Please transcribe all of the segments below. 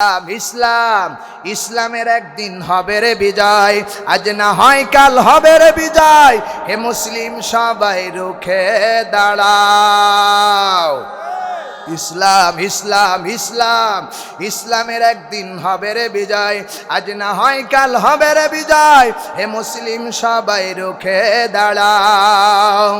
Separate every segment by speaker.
Speaker 1: ইসলাম ইসলাম, ইসলামের একদিন হবে রে বিজয়, আজ না হয় কাল হবে রে বিজয়। হে মুসলিম সবাই রুখে দাঁড়াও। ইসলাম ইসলাম ইসলাম। ইসলামের একদিন হবে রে বিজয়, আজ না হয় কাল হবে রে বিজয়। হে মুসলিম, সবাই রুখে দাঁড়াও।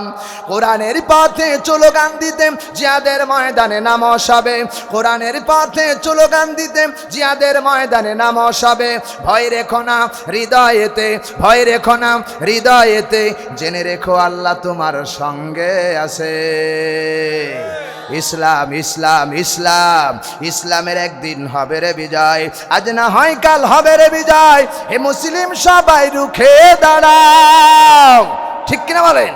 Speaker 1: কোরআনের পথে চলো গান দিতে জিয়াদের ময়দানে নাম সবে। কোরআনের পথে চলো গান দিতে জিয়াদের ময়দানে নাম সবে। ভয় রেখো না হৃদয়েতে, ভয় রেখো না হৃদয়েতে। জেনে রেখো আল্লাহ তোমার সঙ্গে আছে। ইসলাম ইসলাম ইসলাম। ইসলামের একদিন হবে রে বিজয়। আজ না হয় কাল হবে রে বিজয়। হে মুসলিম, সবাই রুখে দাঁড়াও। ঠিক কিনা বলেন?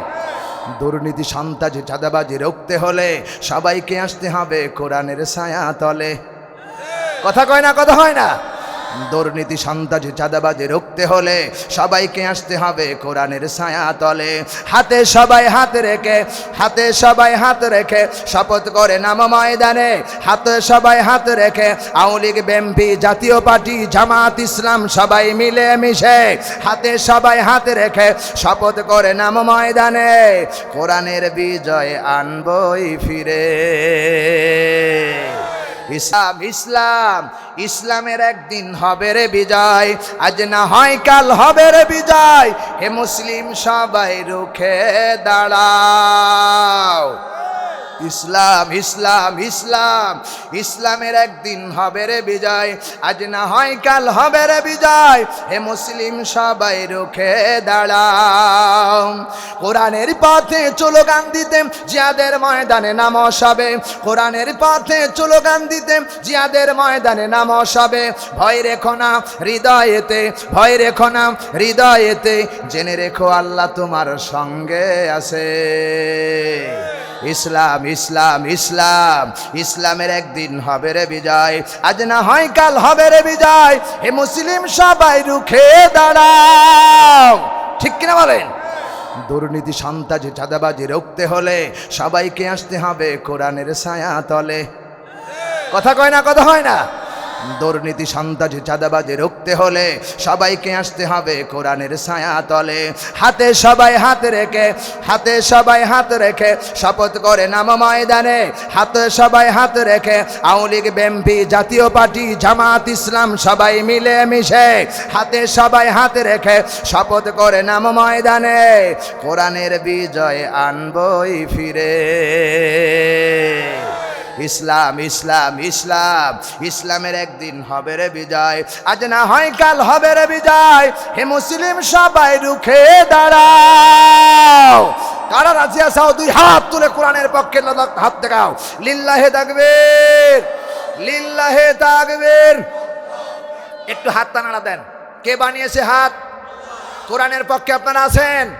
Speaker 1: দুর্নীতি, সন্তাজি, চাঁদাবাজি, রুখতে হলে সবাইকে আসতে হবে কোরআনের ছায়া তলে কথা কয় না, কথা হয় না? দুর্নীতি সন্ত্রাসী চাঁদাবাজি রুখতে হলে সবাইকে আসতে হবে কোরআনের ছায়া তলে হাতে সবাই হাত রেখে, হাতে সবাই হাত রেখে শপথ করে নাম ময়দানে। হাতে সবাই হাত রেখে আওয়ামী বেম্পি জাতীয় পার্টি, জামাত, ইসলাম সবাই মিলে মিশে হাতে সবাই হাত রেখে শপথ করে নাম ময়দানে। কোরআনের বিজয় আনবই ফিরে। ইসলাম ইসলাম। ইসলামের একদিন হবে রে বিজয়, আজ না হয় কাল হবে রে বিজয়। হে মুসলিম, সবাই রুখে দাঁড়াও। ইসলাম ইসলাম ইসলাম। ইসলামের একদিন হবে রে বিজয়, আজ না হয় কাল হবে রে বিজয়। হে মুসলিম, সবাই রুখে দাঁড়াও। কোরআনের পথে চলো গান দিতে জিয়াদের ময়দানে নাম সবে। কোরআনের পথে চলো গান দিতে জিয়াদের ময়দানে নাম সবে। ভয় রেখো না হৃদয়েতে, ভয় রেখো না হৃদয়েতে। জেনে রেখো আল্লাহ তোমার সঙ্গে আছে। ইসলাম ইসলাম ইসলাম। ইসলামের একদিন হবে রে বিজয়। আজ না হয় কাল হবে রে বিজয়। হে মুসলিম, সবাই রুখে দাঁড়াও। ঠিক কিনা বলেন? দুর্নীতি সন্ত্রাসী চাঁদাবাজি, রুখতে হলে সবাইকে আসতে হবে কোরআনের ছায়া তলে কথা কয় না, কথা হয় না? দুর্নীতি, সন্ত্রাসী, চাঁদাবাজি রুখতে হলে সবাইকে আসতে হবে কোরআনের ছায়া তলে হাতে সবাই হাত রেখে, হাতে সবাই হাত রেখে শপথ করে নাম ময়দানে। হাতে সবাই হাত রেখে আওয়ামী লীগ বেম্পি জাতীয় পার্টি, জামাত, ইসলাম সবাই মিলে মিশে হাতে সবাই হাত রেখে শপথ করে নাম ময়দানে। কোরআনের বিজয় আনবই ফিরে। ইসলাম ইসলাম ইসলাম। ইসলামের একদিন হবে রে বিজয়। আজ না হয় কাল হবে রে বিজয়। হে মুসলিম, সবাই রুখে দাঁড়াও। কারা রাজি আসাও দুই হাত তুলে কোরআনের পক্ষে হাত দেখাও। লিল্লাহে তাকবীর লিল্লাহে তাকবীর। একটু হাত টানাড়া দেন। কে বানিয়েছে হাত? কোরআনের পক্ষে আপনারা আছেন?